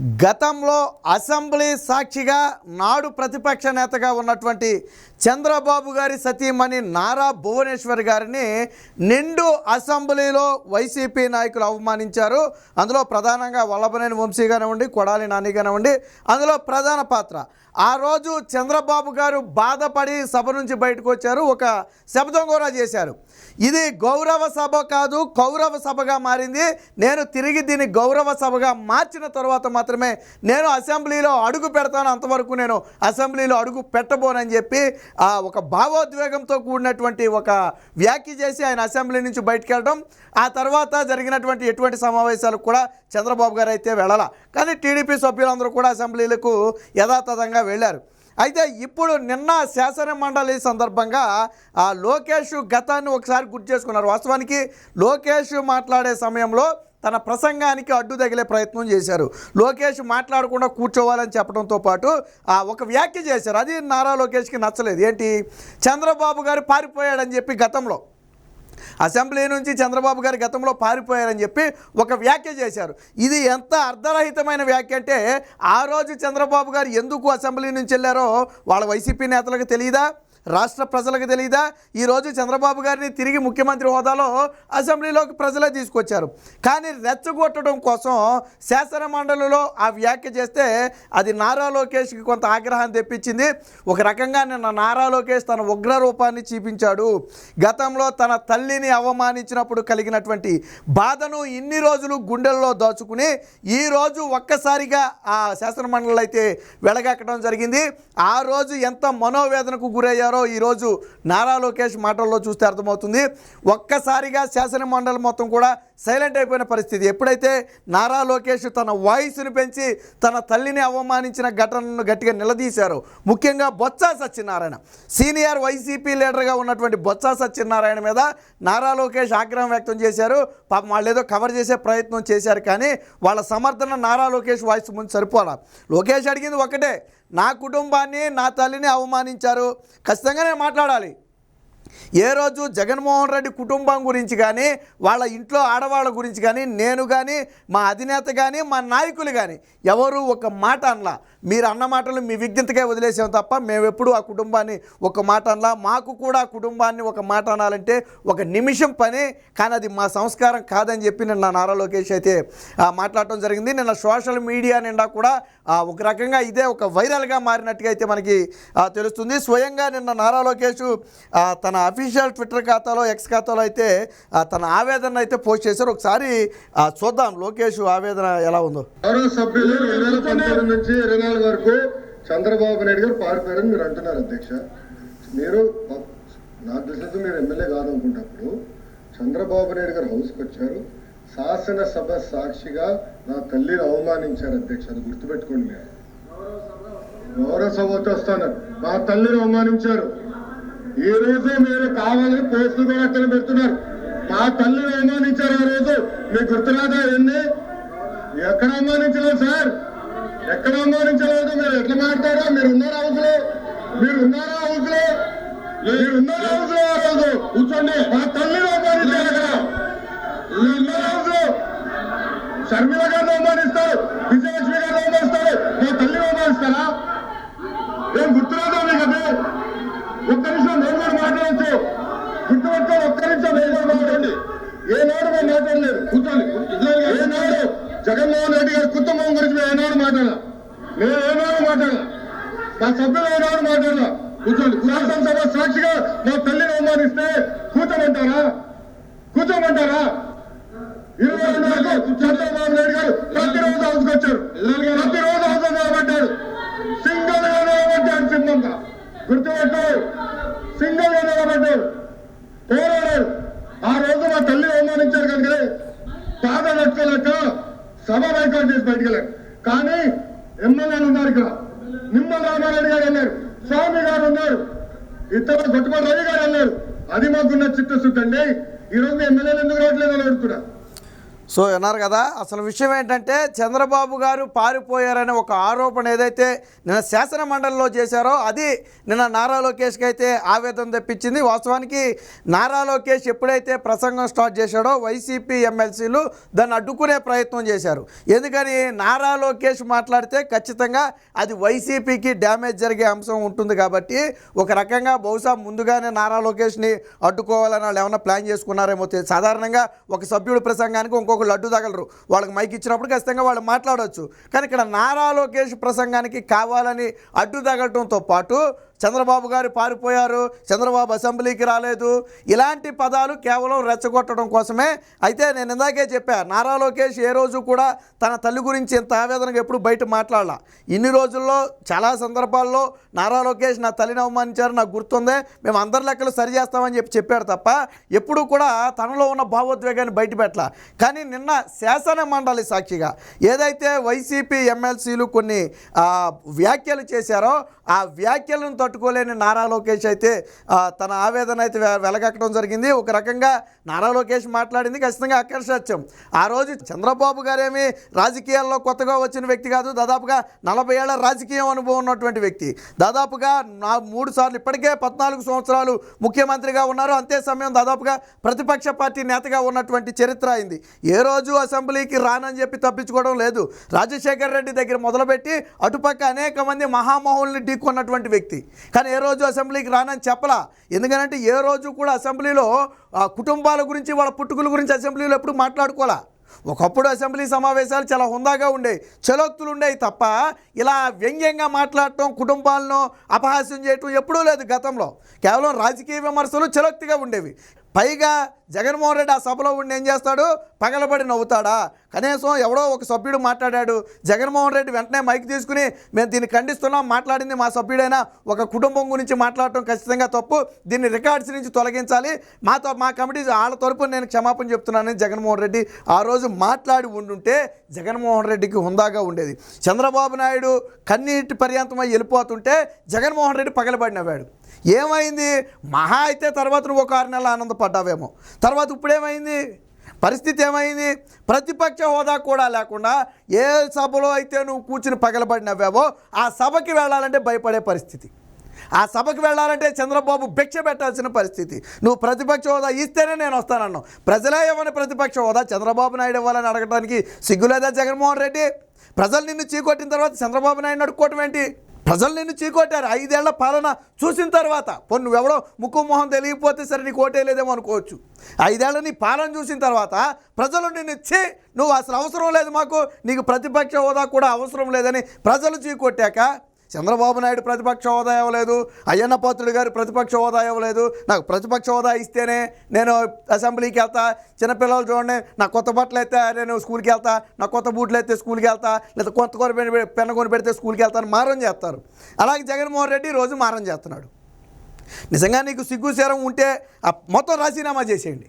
గతంలో అసెంబ్లీ సాక్షిగా నాడు ప్రతిపక్ష నేతగా ఉన్నటువంటి చంద్రబాబు గారి సతీమణి నారా భువనేశ్వర్ గారిని నిండు అసెంబ్లీలో వైసీపీ నాయకులు అవమానించారు. అందులో ప్రధానంగా వల్లభనేని వంశీ కానివ్వండి కొడాలి నాని కానివ్వండి అందులో ప్రధాన పాత్ర ఆ రోజు చంద్రబాబు గారు బాధపడి సభ నుంచి బయటకు వచ్చారు ఒక శబ్దం కూడా చేశారు. ఇది గౌరవ సభ కాదు కౌరవ సభగా మారింది. నేను తిరిగి దీన్ని గౌరవ సభగా మార్చిన తర్వాత మాత్రమే నేను అసెంబ్లీలో అడుగు పెడతాను అంతవరకు నేను అసెంబ్లీలో అడుగు పెట్టబోనని చెప్పి ఆ ఒక భావోద్వేగంతో కూడినటువంటి ఒక వ్యాఖ్య చేసి ఆయన అసెంబ్లీ నుంచి బయటకు వెళ్ళడం. ఆ తర్వాత జరిగినటువంటి ఎటువంటి సమావేశాలకు కూడా చంద్రబాబు గారు అయితే వెళ్ళాల. కానీ టీడీపీ సభ్యులందరూ కూడా అసెంబ్లీలకు యథాతథంగా వెళ్ళారు. అయితే ఇప్పుడు నిన్న శాసన మండలి సందర్భంగా ఆ లోకేష్ గతాన్ని ఒకసారి గుర్తు చేసుకున్నారు. వాస్తవానికి లోకేష్ మాట్లాడే సమయంలో తన ప్రసంగానికి అడ్డు తగిలే ప్రయత్నం చేశారు. లోకేష్ మాట్లాడకుండా కూర్చోవాలని చెప్పడంతో పాటు ఆ ఒక వ్యాఖ్య చేశారు. అది నారా లోకేష్కి నచ్చలేదు. ఏంటి? చంద్రబాబు గారు పారిపోయాడని చెప్పి గతంలో. అసెంబ్లీ నుంచి చంద్రబాబు గారు గతంలో పారిపోయారని చెప్పి ఒక వ్యాఖ్య చేశారు. ఇది ఎంత అర్ధరహితమైన వ్యాఖ్య అంటే ఆ రోజు చంద్రబాబు గారు ఎందుకు అసెంబ్లీ నుంచి వెళ్ళారో వాళ్ళ వైసీపీ నేతలకు తెలియదా రాష్ట్ర ప్రజలకు తెలియదా ఈరోజు చంద్రబాబు గారిని తిరిగి ముఖ్యమంత్రి హోదాలో అసెంబ్లీలోకి ప్రజలే తీసుకొచ్చారు. కానీ రెచ్చగొట్టడం కోసం శాసన మండలిలో ఆ వ్యాఖ్య చేస్తే అది నారా లోకేష్కి కొంత ఆగ్రహం తెప్పించింది. ఒక రకంగా నిన్న నారా లోకేష్ తన ఉగ్ర రూపాన్ని చూపించాడు. గతంలో తన తల్లిని అవమానించినప్పుడు కలిగినటువంటి బాధను ఇన్ని రోజులు గుండెల్లో దాచుకుని ఈ రోజు ఒక్కసారిగా ఆ శాసన మండలి అయితే వెలగక్కడం జరిగింది. ఆ రోజు ఎంత మనోవేదనకు గురయ్యారు ఈరోజు నారా లోకేష్ మాటల్లో చూస్తే అర్థమవుతుంది. ఒక్కసారిగా శాసన మండలి మొత్తం కూడా సైలెంట్ అయిపోయిన పరిస్థితి. ఎప్పుడైతే నారా లోకేష్ తన వాయిస్ను పెంచి తన తల్లిని అవమానించిన ఘటనను గట్టిగా నిలదీశారు ముఖ్యంగా బొత్స సత్యనారాయణ. సీనియర్ వైసీపీ లీడర్గా ఉన్నటువంటి బొత్స సత్యనారాయణ మీద నారా లోకేష్ ఆగ్రహం వ్యక్తం చేశారు. పాపం వాళ్ళు ఏదో కవర్ చేసే ప్రయత్నం చేశారు కానీ వాళ్ళ సమర్థన నారా లోకేష్ వాయిస్ ముందు సరిపోలా. లోకేష్ అడిగింది ఒకటే నా కుటుంబాన్ని నా తల్లిని అవమానించారు. ఖచ్చితంగా నేను మాట్లాడాలి. ఏ రోజు జగన్మోహన్ రెడ్డి కుటుంబం గురించి కానీ వాళ్ళ ఇంట్లో ఆడవాళ్ళ గురించి కానీ నేను కానీ మా అధినేత కానీ మా నాయకులు కానీ ఎవరు ఒక మాట అనలా. మీరు అన్న మాటలు మీ విజ్ఞతకే వదిలేసాం తప్ప మేమెప్పుడు ఆ కుటుంబాన్ని ఒక మాట అనలా. మాకు కూడా కుటుంబాన్ని ఒక మాట అనాలంటే ఒక నిమిషం పని కానీ అది మా సంస్కారం కాదని చెప్పి నిన్న నారా లోకేష్ అయితే మాట్లాడటం జరిగింది. నిన్న సోషల్ మీడియా నిండా కూడా ఒక రకంగా ఇదే ఒక వైరల్గా మారినట్టుగా అయితే మనకి తెలుస్తుంది. స్వయంగా నిన్న నారా లోకేష్ తన అఫీషియల్ ట్విట్టర్ ఖాతాలో ఎక్స్ ఖాతాలో అయితే ఆ, తన ఆవేదన అయితే పోస్ట్ చేశారు. ఒకసారి చూద్దాం లోకేష్ ఆవేదన ఎలా ఉందో. సభ్యులు రెండు వేల పంతొమ్మిది నుంచి ఇరవై నాలుగు వరకు చంద్రబాబు నాయుడు గారు పారిపోయారని మీరు అంటున్నారు అధ్యక్ష. మీరు నాకు నా మీరు ఎమ్మెల్యే కాదనుకున్నప్పుడు చంద్రబాబు నాయుడు గారు హౌస్కి వచ్చారు. శాసనసభ సాక్షిగా నా తల్లిని అవమానించారు అధ్యక్ష. అది గుర్తుపెట్టుకోండి మీరు. గౌరవ సభతో వస్తాను. మా తల్లిని అవమానించారు. ఈ రోజు మీరు కావాలని పోస్టులు కూడా అక్కడ పెడుతున్నారు. మా తల్లిని అవమానించారు ఆ రోజు. మీకు గుర్తురాదా ఎన్ని ఎక్కడ అవమానించలేదు సార్. ఎక్కడ అవమానించలేదు? మీరు ఎట్లా మాట్లాడారా? మీరు ఉన్నారా అవసరం మీరు ఉన్నారా అవసరం మీరు ఉన్నారా అవసరం ఆ రోజు? కూర్చోండి. మా తల్లిని అవమానించారు అక్కడ. మీరు ఉన్నారా హౌస్ షర్మిల గారిని అవమానిస్తారు విజయలక్ష్మి గారిని అవమానిస్తారు మా తల్లిని అవమానిస్తారా ఏం గుర్తురాదా మీకు అది ఒక్క నిమిషం నేను కూడా మాట్లాడచ్చు గుర్తుపెట్టుకో ఒక్క నిమిషం నేను కూడా మాట్లాడండి ఏనాడు మేము మాట్లాడలేదు కూర్చోండి. ఏనాడు జగన్మోహన్ రెడ్డి గారి కుటుంబం గురించి మేము ఏనాడు మాట్లాడాల? మేము ఏనాడు మాట్లాడాల? మా సభ్యులు ఏనాడు మాట్లాడాల? కూర్చోండి. శాసనసభ సాక్షిగా మా తల్లిని అవమానిస్తే కూర్చోమంటారా? కూర్చోమంటారా ఇరవై రెండు వరకు చంద్రబాబు నాయుడు గారు ప్రతిరోజు హౌస్కి వచ్చారు ప్రతిరోజు హౌస్ నిలబడ్డాడు సింగల్గా నిలబడ్డాడు సింహంగా గుర్తుపెట్టాడు సింగల్గా నిలబడ్డాడు పోరాడాడు ఆ రోజు మా తల్లి అవమానించారు కనుక బాధ నడుచుకోలేక సభ బైకాట్ చేసి బయటికి వెళ్ళారు కానీ ఎమ్మెల్యేలు ఉన్నారు ఇక్కడ నిమ్మల రామారెడ్డి గారు అన్నారు. స్వామి గారు ఉన్నారు. ఇతర గొట్టుపల్లి రవి గారు అన్నారు. అది మాకున్న చిత్తశుద్ధి అండి. ఈ రోజు మీ ఎమ్మెల్యేలు ఎందుకు రావట్లేదు అని అడుగుతున్నా. సో విన్నారు కదా అసలు విషయం ఏంటంటే చంద్రబాబు గారు పారిపోయారనే ఒక ఆరోపణ ఏదైతే నిన్న శాసన మండలిలో చేశారో అది నిన్న నారా లోకేష్కి అయితే ఆవేదన తెప్పించింది. వాస్తవానికి నారా లోకేష్ ఎప్పుడైతే ప్రసంగం స్టార్ట్ చేశాడో వైసీపీ ఎమ్మెల్సీలు దాన్ని అడ్డుకునే ప్రయత్నం చేశారు. ఎందుకని నారా లోకేష్ మాట్లాడితే ఖచ్చితంగా అది వైసీపీకి డ్యామేజ్ జరిగే అంశం ఉంటుంది కాబట్టి ఒక రకంగా బహుశా ముందుగానే నారా లోకేష్ని అడ్డుకోవాలని వాళ్ళు ఏమైనా ప్లాన్ చేసుకున్నారేమో సాధారణంగా ఒక సభ్యుడు ప్రసంగానికి ఇంకొక ఇంకొకళ్ళు అడ్డు తగలరు. వాళ్ళకి మైక్ ఇచ్చినప్పుడు ఖచ్చితంగా వాళ్ళు మాట్లాడవచ్చు కానీ ఇక్కడ నారా లోకేష్ ప్రసంగానికి కావాలని అడ్డు తగలటంతో పాటు చంద్రబాబు గారు పారిపోయారు చంద్రబాబు అసెంబ్లీకి రాలేదు. ఇలాంటి పదాలు కేవలం రెచ్చగొట్టడం కోసమే. అయితే నేను ఇందాకే చెప్పా నారా లోకేష్ ఏ రోజు కూడా తన తల్లి గురించి ఇంత ఆవేదనగా ఎప్పుడు బయట మాట్లాడాల. ఇన్ని రోజుల్లో చాలా సందర్భాల్లో నారా లోకేష్ నా తల్లిని అవమానించారు నాకు గుర్తుందే. మేము అందరి లెక్కలు సరి చేస్తామని చెప్పి చెప్పాడు తప్ప ఎప్పుడు కూడా తనలో ఉన్న భావోద్వేగాన్ని బయట పెట్టాల. కానీ నిన్న శాసన మండలి సాక్షిగా ఏదైతే వైసీపీ ఎమ్మెల్సీలు కొన్ని వ్యాఖ్యలు చేశారో ఆ వ్యాఖ్యలను తట్టుకోలేని నారా లోకేష్ అయితే తన ఆవేదన అయితే వెలగక్కడం జరిగింది. ఒక రకంగా నారా లోకేష్ మాట్లాడింది. ఖచ్చితంగా అక్కర్షత్యం ఆ రోజు చంద్రబాబు గారేమి రాజకీయాల్లో కొత్తగా వచ్చిన వ్యక్తి కాదు. దాదాపుగా నలభై ఏళ్ళ రాజకీయం అనుభవం ఉన్నటువంటి వ్యక్తి. దాదాపుగా నా మూడు సార్లు ఇప్పటికే పద్నాలుగు సంవత్సరాలు ముఖ్యమంత్రిగా ఉన్నారు. అంతే సమయం దాదాపుగా ప్రతిపక్ష పార్టీ నేతగా ఉన్నటువంటి చరిత్ర అయింది. ఏ రోజు అసెంబ్లీకి రానని చెప్పి తప్పించుకోవడం లేదు. రాజశేఖర్ రెడ్డి దగ్గర మొదలుపెట్టి అటుపక్క అనేక మంది మహామహుల్ని ఢీకొన్నటువంటి వ్యక్తి. కానీ ఏ రోజు అసెంబ్లీకి రానని చెప్పలా. ఎందుకంటే ఏ రోజు కూడా అసెంబ్లీలో ఆ, కుటుంబాల గురించి వాళ్ళ పుట్టుకుల గురించి అసెంబ్లీలో ఎప్పుడు మాట్లాడుకోవాలా ఒకప్పుడు అసెంబ్లీ సమావేశాలు చాలా హుందాగా ఉండేవి. చలోక్తులు ఉండేవి తప్ప ఇలా వ్యంగ్యంగా మాట్లాడటం కుటుంబాలను అపహాస్యం చేయటం ఎప్పుడూ లేదు గతంలో. కేవలం రాజకీయ విమర్శలు చలోక్తిగా ఉండేవి. పైగా జగన్మోహన్ రెడ్డి ఆ సభలో ఉండి ఏం చేస్తాడు? పగలబడి నవ్వుతాడా? కనీసం ఎవడో ఒక సభ్యుడు మాట్లాడాడు. జగన్మోహన్ రెడ్డి వెంటనే మైక్ తీసుకుని మేము దీన్ని ఖండిస్తున్నాం మాట్లాడింది మా సభ్యుడైనా ఒక కుటుంబం గురించి మాట్లాడటం ఖచ్చితంగా తప్పు. దీన్ని రికార్డ్స్ నుంచి తొలగించాలి. మాతో మా కమిటీ వాళ్ళ తరపున నేను క్షమాపణ చెప్తున్నానని జగన్మోహన్ రెడ్డి ఆ రోజు మాట్లాడి ఉండుంటే జగన్మోహన్ రెడ్డికి హుందాగా ఉండేది. చంద్రబాబు నాయుడు కన్నీటి పర్యంతమై వెళ్ళిపోతుంటే జగన్మోహన్ రెడ్డి పగలబడి నవ్వాడు. ఏమైంది? మహా అయితే తర్వాత నువ్వు ఒక ఆరు నెలలు పడ్డావేమో. తర్వాత ఇప్పుడేమైంది? పరిస్థితి ఏమైంది? ప్రతిపక్ష హోదా కూడా లేకుండా ఏ సభలో అయితే నువ్వు కూర్చుని పగలబడినవేమో ఆ సభకి వెళ్ళాలంటే భయపడే పరిస్థితి. ఆ సభకు వెళ్ళాలంటే చంద్రబాబు భిక్ష పెట్టాల్సిన పరిస్థితి. నువ్వు ప్రతిపక్ష హోదా ఇస్తేనే నేను వస్తానన్నావు. ప్రజలే ఇవ్వని ప్రతిపక్ష హోదా చంద్రబాబు నాయుడు ఇవ్వాలని అడగడానికి సిగ్గులేదా జగన్మోహన్ రెడ్డి? ప్రజలు నిన్ను చీకొట్టిన తర్వాత చంద్రబాబు నాయుడు అడుక్కోవటం ఏంటి? ప్రజలు నిన్ను చీకొట్టారు. ఐదేళ్ళ పాలన చూసిన తర్వాత. పొన్ను నువ్వెవడో ముక్కు మొహం తెలియకపోతే సరే నీకు ఓటేయలేదేమో అనుకోవచ్చు. ఐదేళ్ళ నీ పాలన చూసిన తర్వాత ప్రజలు నిన్ను చీ నువ్వు అసలు అవసరం లేదు మాకు నీకు ప్రతిపక్ష హోదా కూడా అవసరం లేదని ప్రజలు చీకొట్టాక చంద్రబాబు నాయుడు ప్రతిపక్ష హోదా ఇవ్వలేదు అయ్యన్న పాత్రుడు గారు ప్రతిపక్ష హోదా ఇవ్వలేదు. నాకు ప్రతిపక్ష హోదా ఇస్తేనే నేను అసెంబ్లీకి వెళ్తా. చిన్నపిల్లలు చూడండి నా కొత్త బట్టలు అయితే నేను స్కూల్కి వెళ్తా నా కొత్త బూట్లు అయితే స్కూల్కి వెళ్తా లేదా కొత్త కొని పెన్న కొని పెడితే స్కూల్కి వెళ్తాను మారం చేస్తారు. అలాగే జగన్మోహన్ రెడ్డి రోజు మారం చేస్తున్నాడు. నిజంగా నీకు సిగ్గు సేరం ఉంటే ఆ మొత్తం రాజీనామా చేసేయండి.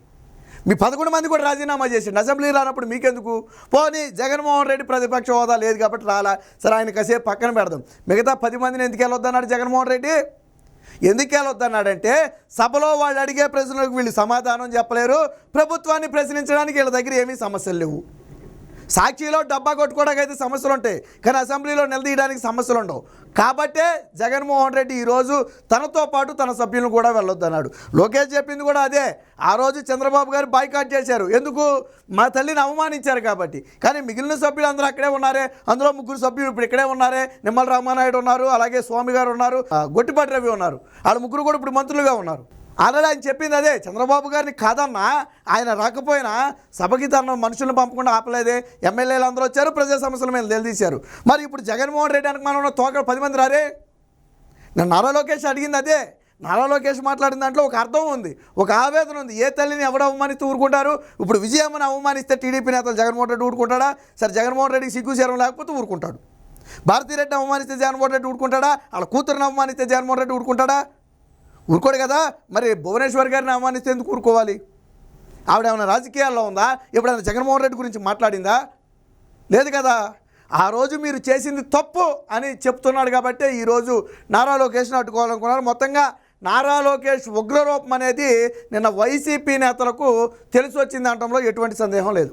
మీ పదకొండు మంది కూడా రాజీనామా చేసిండు. అసెంబ్లీ రానప్పుడు మీకెందుకు? పోనీ జగన్మోహన్ రెడ్డి ప్రతిపక్ష హోదా లేదు కాబట్టి రాలా. సరే ఆయన కాసేపు పక్కన పెడదాం. మిగతా పది మందిని ఎందుకు వెళ్ళొద్దన్నాడు జగన్మోహన్ రెడ్డి? ఎందుకు వెళ్ళొద్దన్నాడంటే సభలో వాళ్ళు అడిగే ప్రశ్నలకు వీళ్ళు సమాధానం చెప్పలేరు. ప్రభుత్వాన్ని ప్రశ్నించడానికి వీళ్ళ దగ్గర ఏమీ సమస్యలు లేవు. సాక్షిలో డబ్బా కొట్టుకోవడానికి అయితే సమస్యలు ఉంటాయి. కానీ అసెంబ్లీలో నిలదీయడానికి సమస్యలు ఉండవు. కాబట్టే జగన్మోహన్ రెడ్డి ఈరోజు తనతో పాటు తన సభ్యులను కూడా వెళ్ళొద్దన్నాడు. లోకేష్ చెప్పింది కూడా అదే. ఆ రోజు చంద్రబాబు గారు బాయ్కాట్ చేశారు. ఎందుకు? మా తల్లిని అవమానించారు కాబట్టి. కానీ మిగిలిన సభ్యులు అందరూ అక్కడే ఉన్నారే. అందులో ముగ్గురు సభ్యులు ఇప్పుడు ఇక్కడే ఉన్నారే. నిమ్మల రామానాయుడు ఉన్నారు. అలాగే స్వామి గారు ఉన్నారు. ఆ, గొట్టిపాటి రవి ఉన్నారు. వాళ్ళ ముగ్గురు కూడా ఇప్పుడు మంత్రులుగా ఉన్నారు. ఆల్రెడీ ఆయన చెప్పింది అదే చంద్రబాబు గారిని కాదన్నా ఆయన రాకపోయినా సభకి తన మనుషులను పంపకుండా ఆపలేదే. ఎమ్మెల్యేలు అందరూ వచ్చారు ప్రజా సమస్యల మీద నిలదీశారు. మరి ఇప్పుడు జగన్మోహన్ రెడ్డి అనుకు మనం తోక పది మంది రారే? నేను నారా లోకేష్ అడిగింది అదే. నారా లోకేష్ మాట్లాడిన దాంట్లో ఒక అర్థం ఉంది ఒక ఆవేదన ఉంది. ఏ తల్లిని ఎవడు అవమానిస్తూ ఊరుకుంటారు? ఇప్పుడు విజయమ్మని అవమానిస్తే టీడీపీ నేతలు జగన్మోహన్ రెడ్డి ఊరుకుంటాడా? సరే జగన్మోహన్ రెడ్డికి సిగ్గు శరం లేకపోతే ఊరుకుంటాడు. భారతీరెడ్డిని అవమానిస్తే జగన్మోహన్ రెడ్డి ఊరుకుంటాడా? వాళ్ళ కూతురుని అవమానిస్తే జగన్మోహన్ రెడ్డి ఊరుకుంటాడా? ఊరుకోడు కదా? మరి భువనేశ్వర్ గారిని అవమానిస్తే ఎందుకు ఊరుకోవాలి? ఆవిడ ఏమైనా రాజకీయాల్లో ఉందా? ఎప్పుడైనా జగన్మోహన్ రెడ్డి గురించి మాట్లాడిందా? లేదు కదా? ఆ రోజు మీరు చేసింది తప్పు అని చెప్తున్నాడు కాబట్టి ఈరోజు నారా లోకేష్ని అడ్డుకోవాలనుకున్నారు. మొత్తంగా నారా లోకేష్ ఉగ్రరూపం అనేది నిన్న వైసీపీ నేతలకు తెలిసి వచ్చింది అనడంలో ఎటువంటి సందేహం లేదు.